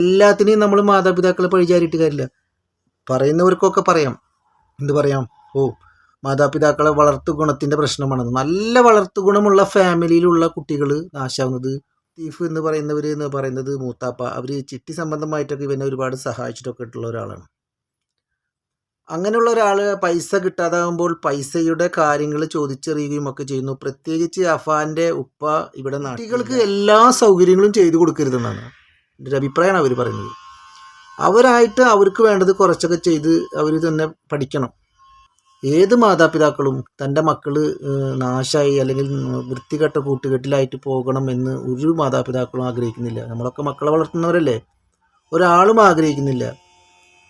എല്ലാത്തിനെയും നമ്മൾ മാതാപിതാക്കളെ പഴിചാരിയിട്ട് കാര്യമില്ല. പറയുന്നവർക്കൊക്കെ പറയാം. എന്ത് പറയാം? ഓ മാതാപിതാക്കളെ വളർത്തു ഗുണത്തിന്റെ പ്രശ്നമാണെന്ന് നല്ല വളർത്തു ഗുണമുള്ള ഫാമിലിയിലുള്ള കുട്ടികൾ നാശാവുന്നത് തീഫ് എന്ന് പറയുന്നവർ എന്ന് പറയുന്നത് മൂത്താപ്പ. അവർ ചിട്ടി സംബന്ധമായിട്ടൊക്കെ ഇവനെ ഒരുപാട് സഹായിച്ചിട്ടൊക്കെ ഉള്ള ഒരാളാണ്. അങ്ങനെയുള്ള ഒരാൾ പൈസ കിട്ടാതാകുമ്പോൾ പൈസയുടെ കാര്യങ്ങൾ ചോദിച്ചറിയുകയും ഒക്കെ ചെയ്യുന്നു. പ്രത്യേകിച്ച് അഫാന്റെ ഉപ്പ ഇവിടെ കുട്ടികൾക്ക് എല്ലാ സൗകര്യങ്ങളും ചെയ്തു കൊടുക്കരുതെന്നാണ്. എന്റെ ഒരു അഭിപ്രായമാണ് അവർ പറയുന്നത്. അവരായിട്ട് അവർക്ക് വേണ്ടത് കുറച്ചൊക്കെ ചെയ്ത് അവർ തന്നെ പഠിക്കണം. ഏത് മാതാപിതാക്കളും തന്റെ മക്കൾ നാശമായി അല്ലെങ്കിൽ വൃത്തികെട്ട കൂട്ടുകെട്ടിലായിട്ട് പോകണം എന്ന് ഒരു മാതാപിതാക്കളും ആഗ്രഹിക്കുന്നില്ല. നമ്മളൊക്കെ മക്കളെ വളർത്തുന്നവരല്ലേ? ഒരാളും ആഗ്രഹിക്കുന്നില്ല.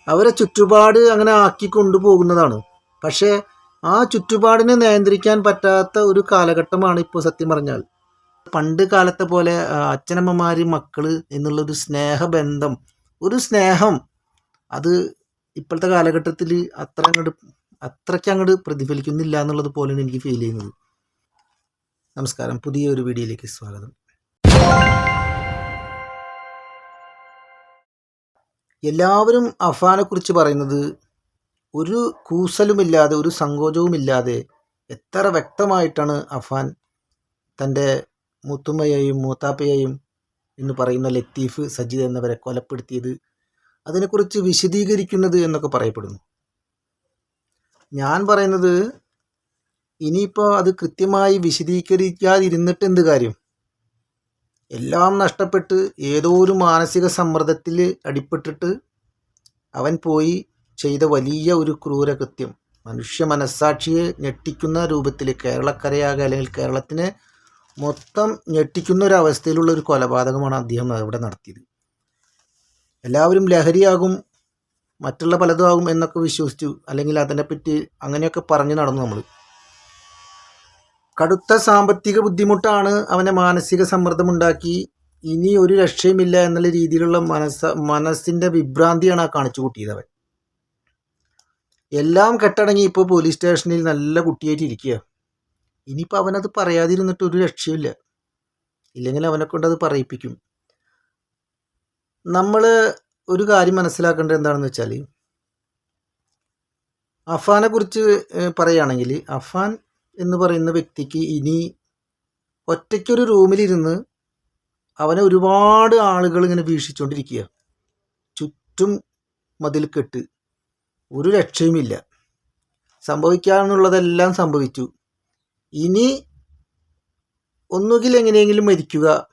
അവരെ ചുറ്റുപാട് അങ്ങനെ ആക്കി കൊണ്ടുപോകുന്നതാണ് പക്ഷേ ആ ചുറ്റുപാടിനെ നിയന്ത്രിക്കാൻ പറ്റാത്ത ഒരു കാലഘട്ടമാണ് ഇപ്പോൾ സത്യം പറഞ്ഞാൽ. പണ്ട് കാലത്തെ പോലെ അച്ഛനമ്മമാർ മക്കൾ എന്നുള്ളൊരു സ്നേഹബന്ധം. ഒരു സ്നേഹം. അത് ഇപ്പോഴത്തെ കാലഘട്ടത്തിൽ അത്ര അങ്ങോട്ട് അത്രയ്ക്ക് അങ്ങോട്ട് പ്രതിഫലിക്കുന്നില്ല എന്നുള്ളത് പോലെയാണ് എനിക്ക് ഫീൽ ചെയ്യുന്നത്. നമസ്കാരം. പുതിയൊരു വീഡിയോയിലേക്ക് സ്വാഗതം. എല്ലാവരും അഫാനെക്കുറിച്ച് പറയുന്നത് ഒരു കൂസലുമില്ലാതെ ഒരു സങ്കോചവുമില്ലാതെ എത്ര വ്യക്തമായിട്ടാണ് അഫാൻ തന്റെ മുത്തുമ്മയെയും മൂത്താപ്പയെയും എന്ന് പറയുന്ന ലത്തീഫ് സജിദ് എന്നവരെ കൊലപ്പെടുത്തിയത് അതിനെക്കുറിച്ച് വിശദീകരിക്കുന്നത് എന്നൊക്കെ പറയപ്പെടുന്നു. ഞാൻ പറയുന്നത് ഇനിയിപ്പോൾ അത് കൃത്യമായി വിശദീകരിക്കാതിരുന്നിട്ട് എന്ത് കാര്യം? എല്ലാം നഷ്ടപ്പെട്ട് ഏതോ ഒരു മാനസിക സമ്മർദ്ദത്തിൽ അടിപ്പെട്ടിട്ട് അവൻ പോയി ചെയ്ത വലിയ ഒരു ക്രൂരകൃത്യം മനുഷ്യ മനസ്സാക്ഷിയെ ഞെട്ടിക്കുന്ന രൂപത്തിൽ കേരളക്കരയാകെ അല്ലെങ്കിൽ കേരളത്തിനെ മൊത്തം ഞെട്ടിക്കുന്ന ഒരു അവസ്ഥയിലുള്ള ഒരു കൊലപാതകമാണ് അദ്ദേഹം ഇവിടെ നടത്തിയത്. എല്ലാവരും ലഹരിയാകും മറ്റുള്ള പലതും ആകും എന്നൊക്കെ വിശ്വസിച്ചു അല്ലെങ്കിൽ അതിനെപ്പറ്റി അങ്ങനെയൊക്കെ പറഞ്ഞു നടന്നു നമ്മൾ കടുത്ത സാമ്പത്തിക ബുദ്ധിമുട്ടാണ് അവനെ മാനസിക സമ്മർദ്ദമുണ്ടാക്കി. ഇനി ഒരു രക്ഷയുമില്ല എന്നുള്ള രീതിയിലുള്ള മനസ്സ മനസ്സിന്റെ വിഭ്രാന്തിയാണ് ആ കാണിച്ചു കൂട്ടിയത് അവൻ. എല്ലാം കെട്ടടങ്ങി ഇപ്പോൾ പോലീസ് സ്റ്റേഷനിൽ നല്ല കുട്ടിയായിട്ട് ഇരിക്കുക ഇനിയിപ്പോൾ അവനത് പറയാതിരുന്നിട്ട് ഒരു രക്ഷയില്ല ഇല്ലെങ്കിൽ അവനെ കൊണ്ട് അത് പറയിപ്പിക്കും. നമ്മൾ ഒരു കാര്യം മനസ്സിലാക്കേണ്ടത് എന്താണെന്ന് വെച്ചാൽ അഫാനെ കുറിച്ച് പറയുകയാണെങ്കിൽ അഫാൻ എന്ന് പറയുന്ന വ്യക്തിക്ക് ഇനി ഒറ്റയ്ക്കൊരു റൂമിലിരുന്ന് അവനെ ഒരുപാട് ആളുകൾ ഇങ്ങനെ വീക്ഷിച്ചുകൊണ്ടിരിക്കുക ചുറ്റും മതിൽ കെട്ട്. ഒരു രക്ഷയുമില്ല. സംഭവിക്കാനുള്ളതെല്ലാം സംഭവിച്ചു. ഇനി ഒന്നുകിൽ എങ്ങനെയെങ്കിലും മരിക്കുക.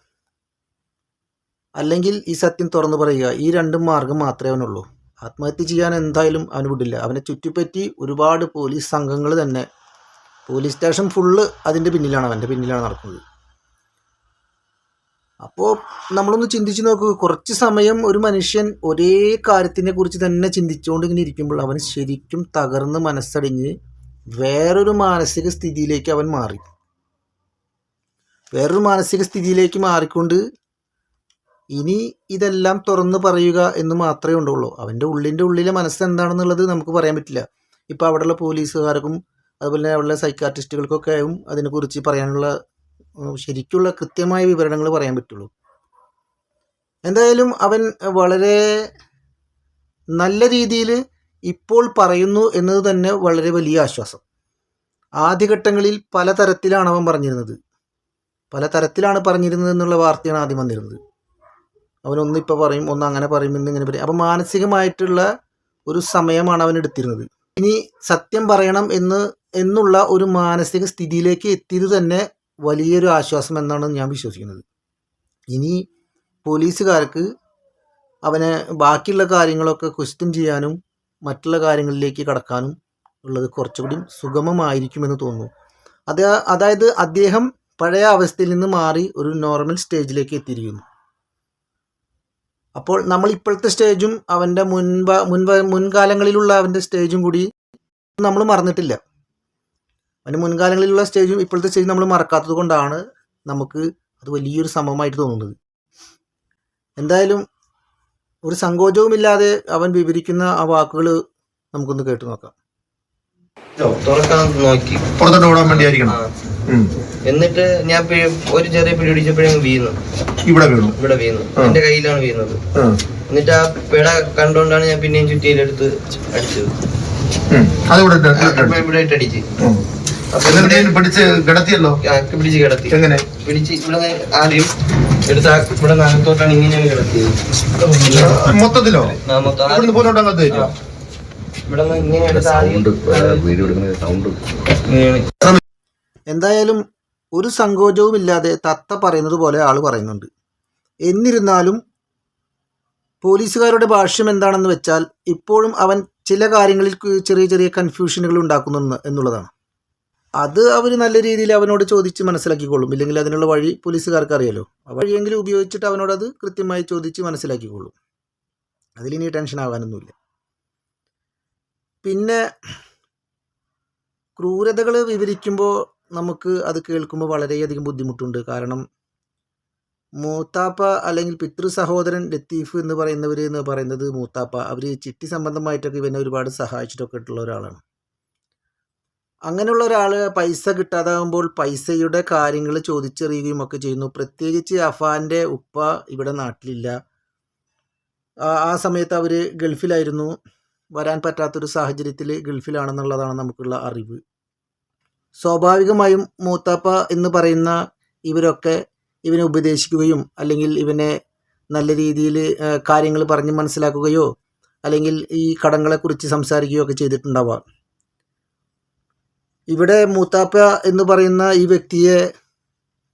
അല്ലെങ്കിൽ ഈ സത്യം തുറന്നു പറയുക. ഈ രണ്ടും മാർഗം മാത്രമേ അവനുള്ളൂ. ആത്മഹത്യ ചെയ്യാൻ എന്തായാലും അവന് വിടില്ല. അവനെ ചുറ്റിപ്പറ്റി ഒരുപാട് പോലീസ് സംഘങ്ങൾ തന്നെ. പോലീസ് സ്റ്റേഷൻ ഫുള്ള് അതിന്റെ പിന്നിലാണ് അവന്റെ പിന്നിലാണ് നടക്കുന്നത്. അപ്പോൾ നമ്മളൊന്ന് ചിന്തിച്ച് നോക്കുക കുറച്ച് സമയം ഒരു മനുഷ്യൻ ഒരേ കാര്യത്തിനെ കുറിച്ച് തന്നെ ചിന്തിച്ചുകൊണ്ട് ഇങ്ങനെ ഇരിക്കുമ്പോൾ അവൻ ശരിക്കും തകർന്ന് മനസ്സടിഞ്ഞ് വേറൊരു മാനസിക സ്ഥിതിയിലേക്ക് അവൻ മാറി. വേറൊരു മാനസിക സ്ഥിതിയിലേക്ക് മാറിക്കൊണ്ട് ഇനി ഇതെല്ലാം തുറന്ന് പറയുക എന്ന് മാത്രമേ ഉണ്ടാവുള്ളൂ അവന്റെ ഉള്ളിന്റെ ഉള്ളിലെ മനസ്സ് എന്താണെന്നുള്ളത് നമുക്ക് പറയാൻ പറ്റില്ല. ഇപ്പോൾ അവിടെയുള്ള പോലീസുകാർക്കും അതുപോലെ തന്നെ അവിടെയുള്ള സൈക്കാട്രിസ്റ്റുകൾക്കൊക്കെ ആയും അതിനെക്കുറിച്ച് പറയാനുള്ള ശരിക്കുള്ള കൃത്യമായ വിവരണങ്ങൾ പറയാൻ പറ്റുള്ളൂ. എന്തായാലും അവൻ വളരെ നല്ല രീതിയിൽ ഇപ്പോൾ പറയുന്നു എന്നത് തന്നെ വളരെ വലിയ ആശ്വാസം. ആദ്യഘട്ടങ്ങളിൽ പലതരത്തിലാണ് അവൻ പറഞ്ഞിരുന്നത്. പലതരത്തിലാണ് പറഞ്ഞിരുന്നത് എന്നുള്ള വാർത്തയാണ് ആദ്യം വന്നിരുന്നത്. അവനൊന്ന് ഇപ്പോൾ പറയും ഒന്ന് അങ്ങനെ പറയും എന്ന് ഇങ്ങനെ പറയും. അപ്പം മാനസികമായിട്ടുള്ള ഒരു സമയമാണ് അവൻ എടുത്തിരുന്നത്. ഇനി സത്യം പറയണം എന്ന് എന്നുള്ള ഒരു മാനസിക സ്ഥിതിയിലേക്ക് എത്തിയത് തന്നെ വലിയൊരു ആശ്വാസം എന്നാണ് ഞാൻ വിശ്വസിക്കുന്നത്. ഇനി പോലീസുകാർക്ക് അവനെ ബാക്കിയുള്ള കാര്യങ്ങളൊക്കെ ക്വസ്റ്റ്യൻ ചെയ്യാനും മറ്റുള്ള കാര്യങ്ങളിലേക്ക് കടക്കാനും ഉള്ളത് കുറച്ചുകൂടി സുഗമമായിരിക്കുമെന്ന് തോന്നുന്നു. അത് അതായത് അദ്ദേഹം പഴയ അവസ്ഥയിൽ നിന്ന് മാറി ഒരു നോർമൽ സ്റ്റേജിലേക്ക് എത്തിയിരിക്കുന്നു. അപ്പോൾ നമ്മൾ ഇപ്പോഴത്തെ സ്റ്റേജും അവന്റെ മുൻപ മുൻപ മുൻകാലങ്ങളിലുള്ള അവന്റെ സ്റ്റേജും കൂടി നമ്മൾ മറന്നിട്ടില്ല. അവന്റെ മുൻകാലങ്ങളിലുള്ള സ്റ്റേജും ഇപ്പോഴത്തെ സ്റ്റേജും നമ്മൾ മറക്കാത്തത് കൊണ്ടാണ് നമുക്ക് അത് വലിയൊരു സംഭവമായിട്ട് തോന്നുന്നത്. എന്തായാലും ഒരു സങ്കോചവുമില്ലാതെ അവൻ വിവരിക്കുന്ന ആ വാക്കുകൾ നമുക്കൊന്ന് കേട്ടു നോക്കാം. നോക്കി. പുറത്തോട്ട് ഓടാൻ വേണ്ടിയായിരിക്കണം. എന്നിട്ട് ഞാൻ ഒരു ചെറിയ പിടി പിടിച്ചപ്പോഴേ വീണു. ഇവിടെ വീണു. ഇവിടെ വീണു. എന്റെ കയ്യിലാണ് വീണത്. എന്നിട്ട് ആ പിട കണ്ടോണ്ടാണ് ഞാൻ പിന്നെയും ചുറ്റിയിലെടുത്ത് അടിച്ചത്. ഇവിടെ പിടിച്ച് കിടത്തിയല്ലോ? പിടിച്ച് കിടത്തി. എങ്ങനെ? പിടിച്ച് ഇവിടെ ആദ്യം എടുത്ത് ഇവിടെ കിടത്തിയത് മൊത്തത്തിലോ? ഇവിടുന്ന് പോലോട്ട് ഇവിടെ ഇങ്ങനെ എടുത്ത് വീഡിയോ എടുക്കുന്ന സൗണ്ട് എന്തായാലും ഒരു സങ്കോചവും ഇല്ലാതെ തത്ത പറയുന്നത് പോലെ ആൾ പറയുന്നുണ്ട്. എന്നിരുന്നാലും പോലീസുകാരുടെ ഭാഷ്യം എന്താണെന്ന് വെച്ചാൽ ഇപ്പോഴും അവൻ ചില കാര്യങ്ങളിൽ ചെറിയ ചെറിയ കൺഫ്യൂഷനുകൾ ഉണ്ടാക്കുന്നു എന്നുള്ളതാണ്. അത് അവർ നല്ല രീതിയിൽ അവനോട് ചോദിച്ച് മനസ്സിലാക്കിക്കൊള്ളും. ഇല്ലെങ്കിൽ അതിനുള്ള വഴി പോലീസുകാർക്ക് അറിയാലോ ആ വഴിയെങ്കിലും ഉപയോഗിച്ചിട്ട് അവനോട് അത് കൃത്യമായി ചോദിച്ച് മനസ്സിലാക്കിക്കൊള്ളും. അതിലിനി ടെൻഷൻ ആവാനൊന്നുമില്ല. പിന്നെ ക്രൂരതകൾ വിവരിക്കുമ്പോൾ നമുക്ക് അത് കേൾക്കുമ്പോൾ വളരെയധികം ബുദ്ധിമുട്ടുണ്ട്. കാരണം മൂത്താപ്പ അല്ലെങ്കിൽ പിതൃ സഹോദരൻ ലത്തീഫ് എന്ന് പറയുന്നവർ എന്ന് പറയുന്നത് മൂത്താപ്പ. അവർ ചിട്ടി സംബന്ധമായിട്ടൊക്കെ ഇവനെ ഒരുപാട് സഹായിച്ചിട്ടൊക്കെ ഉള്ള ഒരാളാണ്. അങ്ങനെയുള്ള ഒരാൾ പൈസ കിട്ടാതാകുമ്പോൾ പൈസയുടെ കാര്യങ്ങൾ ചോദിച്ചറിയുകയും ഒക്കെ ചെയ്യുന്നു. പ്രത്യേകിച്ച് അഫാന്റെ ഉപ്പ ഇവിടെ നാട്ടിലില്ല. ആ- സമയത്ത് അവർ ഗൾഫിലായിരുന്നു. വരാൻ പറ്റാത്തൊരു സാഹചര്യത്തിൽ ഗൾഫിലാണെന്നുള്ളതാണ് നമുക്കുള്ള അറിവ്. സ്വാഭാവികമായും മൂത്താപ്പ എന്ന് പറയുന്ന ഇവരൊക്കെ ഇവനെ ഉപദേശിക്കുകയും അല്ലെങ്കിൽ ഇവനെ നല്ല രീതിയിൽ കാര്യങ്ങൾ പറഞ്ഞ് മനസ്സിലാക്കുകയോ അല്ലെങ്കിൽ ഈ കടങ്ങളെക്കുറിച്ച് സംസാരിക്കുകയോ ഒക്കെ ചെയ്തിട്ടുണ്ടാവാം. ഇവിടെ മൂത്താപ്പ എന്ന് പറയുന്ന ഈ വ്യക്തിയെ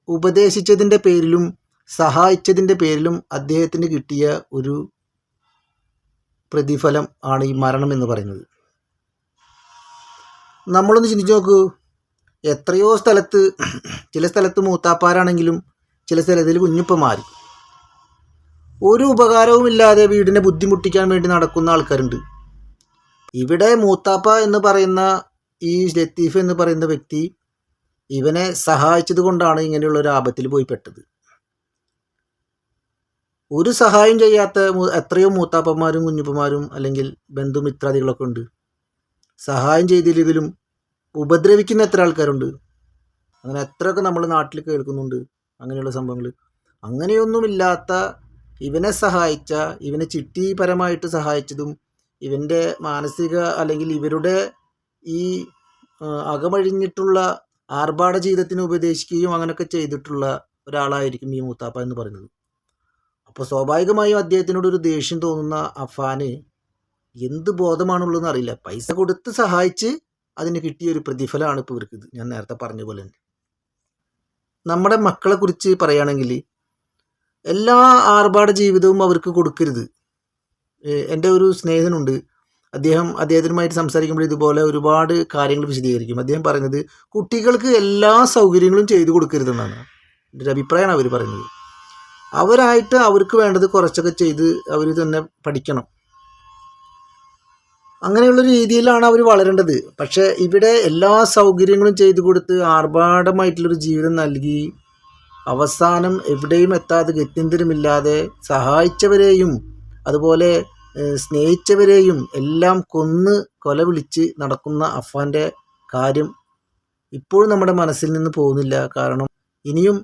ഉപദേശിച്ചതിന്റെ പേരിലും സഹായിച്ചതിന്റെ പേരിലും അദ്ദേഹത്തിന് കിട്ടിയ ഒരു പ്രതിഫലം ആണ് ഈ മരണം എന്ന് പറയുന്നത്. നമ്മളൊന്ന് ചിന്തിച്ച് നോക്കൂ. എത്രയോ സ്ഥലത്ത് ചില സ്ഥലത്ത് മൂത്താപ്പാരാണെങ്കിലും ചില സ്ഥലത്തിൽ കുഞ്ഞുപ്പമാർ. ഒരു ഉപകാരവുമില്ലാതെ വീടിനെ ബുദ്ധിമുട്ടിക്കാൻ വേണ്ടി നടക്കുന്ന ആൾക്കാരുണ്ട്. ഇവിടെ മൂത്താപ്പ എന്ന് പറയുന്ന ഈ ലത്തീഫ് എന്ന് പറയുന്ന വ്യക്തി ഇവനെ സഹായിച്ചത് കൊണ്ടാണ് ഇങ്ങനെയുള്ള ഒരു ആപത്തിൽ പോയി പെട്ടത് ഒരു സഹായം ചെയ്യാത്ത എത്രയോ മൂത്താപ്പന്മാരും കുഞ്ഞുപ്പന്മാരും അല്ലെങ്കിൽ ബന്ധുമിത്രാദികളൊക്കെ ഉണ്ട്. സഹായം ചെയ്തില്ലെങ്കിലും ഉപദ്രവിക്കുന്ന എത്ര ആൾക്കാരുണ്ട്? അങ്ങനെ എത്രയൊക്കെ നമ്മൾ നാട്ടിൽ കേൾക്കുന്നുണ്ട് അങ്ങനെയുള്ള സംഭവങ്ങൾ അങ്ങനെയൊന്നുമില്ലാത്ത ഇവനെ സഹായിച്ച ഇവനെ ചിട്ടിപരമായിട്ട് സഹായിച്ചതും ഇവന്റെ മാനസിക അല്ലെങ്കിൽ ഇവരുടെ ഈ അകമഴിഞ്ഞിട്ടുള്ള ആർഭാട ജീവിതത്തിന് ഉപദേശിക്കുകയും അങ്ങനെയൊക്കെ ചെയ്തിട്ടുള്ള ഒരാളായിരിക്കും ഈ മൂത്താപ്പ എന്ന് പറയുന്നത്. അപ്പോൾ സ്വാഭാവികമായും അദ്ദേഹത്തിനോട് ഒരു ദേഷ്യം തോന്നുന്ന അഫാന് എന്ത് ബോധമാണുള്ളതെന്ന് അറിയില്ല. പൈസ കൊടുത്ത് സഹായിച്ച് അതിന് കിട്ടിയ ഒരു പ്രതിഫലമാണ് ഇപ്പോൾ ഇവർക്ക് ഞാൻ നേരത്തെ പറഞ്ഞ പോലെ തന്നെ. നമ്മുടെ മക്കളെ കുറിച്ച് പറയുകയാണെങ്കിൽ എല്ലാ ആർഭാട ജീവിതവും അവർക്ക് കൊടുക്കരുത്. എന്റെ ഒരു സ്നേഹിതനുണ്ട് അദ്ദേഹം അദ്ദേഹത്തിനുമായിട്ട് സംസാരിക്കുമ്പോൾ ഇതുപോലെ ഒരുപാട് കാര്യങ്ങൾ വിശദീകരിക്കും. അദ്ദേഹം പറയുന്നത് കുട്ടികൾക്ക് എല്ലാ സൗകര്യങ്ങളും ചെയ്തു കൊടുക്കരുതെന്നാണ്. എന്റെ ഒരു അഭിപ്രായമാണ് അവർ പറയുന്നത്. അവരായിട്ട് അവർക്ക് വേണ്ടത് കുറച്ചൊക്കെ ചെയ്ത് അവർ തന്നെ പഠിക്കണം. അങ്ങനെയുള്ള രീതിയിലാണ് അവർ വളരേണ്ടത്. പക്ഷേ ഇവിടെ എല്ലാ സൗകര്യങ്ങളും ചെയ്തു കൊടുത്ത് ആർഭാടമായിട്ടുള്ളൊരു ജീവിതം നൽകി അവസാനം എവിടെയും എത്താതെ ഗത്യന്തരമില്ലാതെ സഹായിച്ചവരെയും അതുപോലെ സ്നേഹിച്ചവരെയും എല്ലാം കൊന്ന് കൊല വിളിച്ച് നടക്കുന്ന അഫ്വാന്റെ കാര്യം ഇപ്പോഴും നമ്മുടെ മനസ്സിൽ നിന്ന് പോകുന്നില്ല. കാരണം ഇനിയും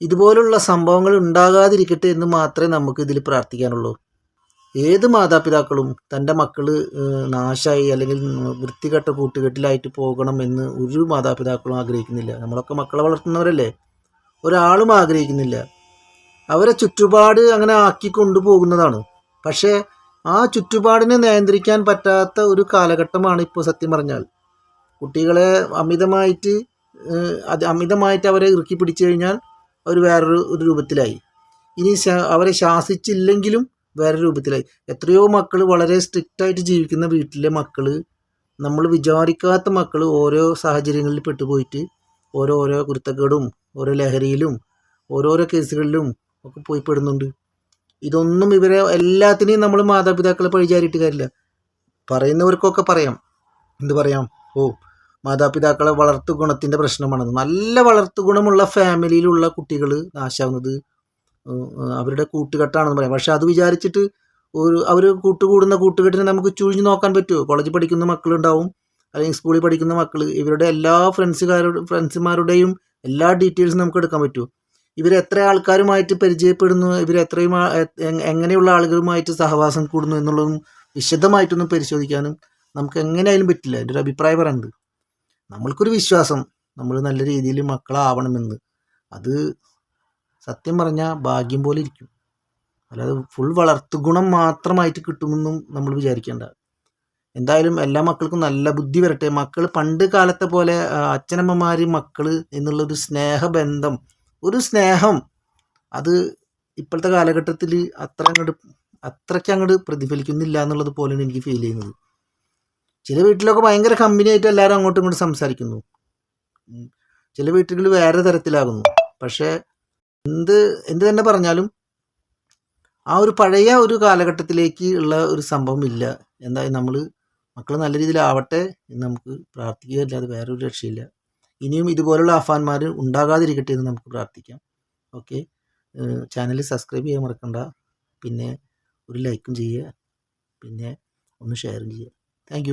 ഇതുപോലുള്ള സംഭവങ്ങൾ ഉണ്ടാകാതിരിക്കട്ടെ എന്ന് മാത്രമേ നമുക്ക് ഇതിൽ പ്രാർത്ഥിക്കാനുള്ളൂ. ഏത് മാതാപിതാക്കളും തന്റെ മക്കൾ നാശമായി അല്ലെങ്കിൽ വൃത്തികെട്ട കൂട്ടുകെട്ടിലായിട്ട് പോകണം എന്ന് ഒരു മാതാപിതാക്കളും ആഗ്രഹിക്കുന്നില്ല. നമ്മളൊക്കെ മക്കളെ വളർത്തുന്നവരല്ലേ? ഒരാളും ആഗ്രഹിക്കുന്നില്ല. അവരെ ചുറ്റുപാട് അങ്ങനെ ആക്കി കൊണ്ടുപോകുന്നതാണ്. പക്ഷേ ആ ചുറ്റുപാടിനെ നിയന്ത്രിക്കാൻ പറ്റാത്ത ഒരു കാലഘട്ടമാണ് ഇപ്പോൾ സത്യം പറഞ്ഞാൽ. കുട്ടികളെ അമിതമായിട്ട് അത് അമിതമായിട്ട് അവരെ ഇറുക്കി പിടിച്ചു കഴിഞ്ഞാൽ അവർ വേറൊരു ഒരു രൂപത്തിലായി. ഇനി അവരെ ശാസിച്ചില്ലെങ്കിലും വേറെ രൂപത്തിലായി. എത്രയോ മക്കൾ വളരെ സ്ട്രിക്റ്റായിട്ട് ജീവിക്കുന്ന വീട്ടിലെ മക്കൾ നമ്മൾ വിചാരിക്കാത്ത മക്കൾ ഓരോ സാഹചര്യങ്ങളിൽ പെട്ടുപോയിട്ട് ഓരോ ഓരോ കുരുത്തക്കേടും ഓരോ ലഹരിയിലും ഓരോരോ കേസുകളിലും ഒക്കെ പോയി പെടുന്നുണ്ട്. ഇതൊന്നും ഇവരെ എല്ലാത്തിനെയും നമ്മൾ മാതാപിതാക്കളെ പഴിചാരിയിട്ട് കാര്യമില്ല. പറയുന്നവർക്കൊക്കെ പറയാം. എന്ത് പറയാം? ഓ മാതാപിതാക്കളെ വളർത്തു ഗുണത്തിന്റെ പ്രശ്നമാണത്. നല്ല വളർത്തു ഗുണമുള്ള ഫാമിലിയിലുള്ള കുട്ടികൾ നാശാവുന്നത് അവരുടെ കൂട്ടുകെട്ടാണെന്ന് പറയാം. പക്ഷെ അത് വിചാരിച്ചിട്ട് ഒരു അവർ കൂട്ടുകൂടുന്ന കൂട്ടുകെട്ടിനെ നമുക്ക് ചുഴിഞ്ഞു നോക്കാൻ പറ്റുമോ? കോളേജിൽ പഠിക്കുന്ന മക്കളുണ്ടാവും അല്ലെങ്കിൽ സ്കൂളിൽ പഠിക്കുന്ന മക്കൾ ഇവരുടെ എല്ലാ ഫ്രണ്ട്സുകാരുടെ ഫ്രണ്ട്സുമാരുടെയും എല്ലാ ഡീറ്റെയിൽസും നമുക്ക് എടുക്കാൻ പറ്റുമോ? ഇവർ എത്ര ആൾക്കാരുമായിട്ട് പരിചയപ്പെടുന്നു? ഇവർ എത്രയും എങ്ങനെയുള്ള ആളുകളുമായിട്ട് സഹവാസം കൂടുന്നു എന്നുള്ളതും വിശദമായിട്ടൊന്നും പരിശോധിക്കാനും നമുക്ക് എങ്ങനെയായാലും പറ്റില്ല. എന്റെ ഒരു അഭിപ്രായം പറയുന്നത് നമ്മൾക്കൊരു വിശ്വാസം നമ്മൾ നല്ല രീതിയിൽ മക്കളാവണമെന്ന്. അത് സത്യം പറഞ്ഞാൽ ഭാഗ്യം പോലെ ഇരിക്കും. അല്ലാതെ ഫുൾ വളർത്തു ഗുണം മാത്രമായിട്ട് കിട്ടുമെന്നും നമ്മൾ വിചാരിക്കേണ്ട. എന്തായാലും എല്ലാ മക്കൾക്കും നല്ല ബുദ്ധി വരട്ടെ. മക്കൾ പണ്ട് കാലത്തെ പോലെ അച്ഛനമ്മമാർ മക്കൾ എന്നുള്ളൊരു സ്നേഹബന്ധം ഒരു സ്നേഹം. അത് ഇപ്പോഴത്തെ കാലഘട്ടത്തിൽ അത്ര അങ്ങോട്ട് അത്രയ്ക്ക് അങ്ങോട്ട് പ്രതിഫലിക്കുന്നില്ല എന്നുള്ളത് പോലെയാണ് എനിക്ക് ഫീൽ ചെയ്യുന്നത്. ചില വീട്ടിലൊക്കെ ഭയങ്കര കമ്പനി ആയിട്ട് എല്ലാവരും അങ്ങോട്ടും ഇങ്ങോട്ടും സംസാരിക്കുന്നു. ചില വീട്ടുകളിൽ വേറെ തരത്തിലാകുന്നു. പക്ഷേ എന്ത് എന്ത് തന്നെ പറഞ്ഞാലും ആ ഒരു പഴയ ഒരു കാലഘട്ടത്തിലേക്ക് ഉള്ള ഒരു സംഭവം ഇല്ല. എന്തായാലും നമ്മൾ മക്കൾ നല്ല രീതിയിലാവട്ടെ എന്ന് നമുക്ക് പ്രാർത്ഥിക്കുക അല്ലാതെ വേറൊരു രക്ഷയില്ല. ഇനിയും ഇതുപോലുള്ള അഫാന്മാർ ഉണ്ടാകാതിരിക്കട്ടെ എന്ന് നമുക്ക് പ്രാർത്ഥിക്കാം. ഓക്കെ. ചാനൽ സബ്സ്ക്രൈബ് ചെയ്യാൻ മറക്കണ്ട. പിന്നെ ഒരു ലൈക്കും ചെയ്യുക. പിന്നെ ഒന്ന് ഷെയറും ചെയ്യുക. താങ്ക്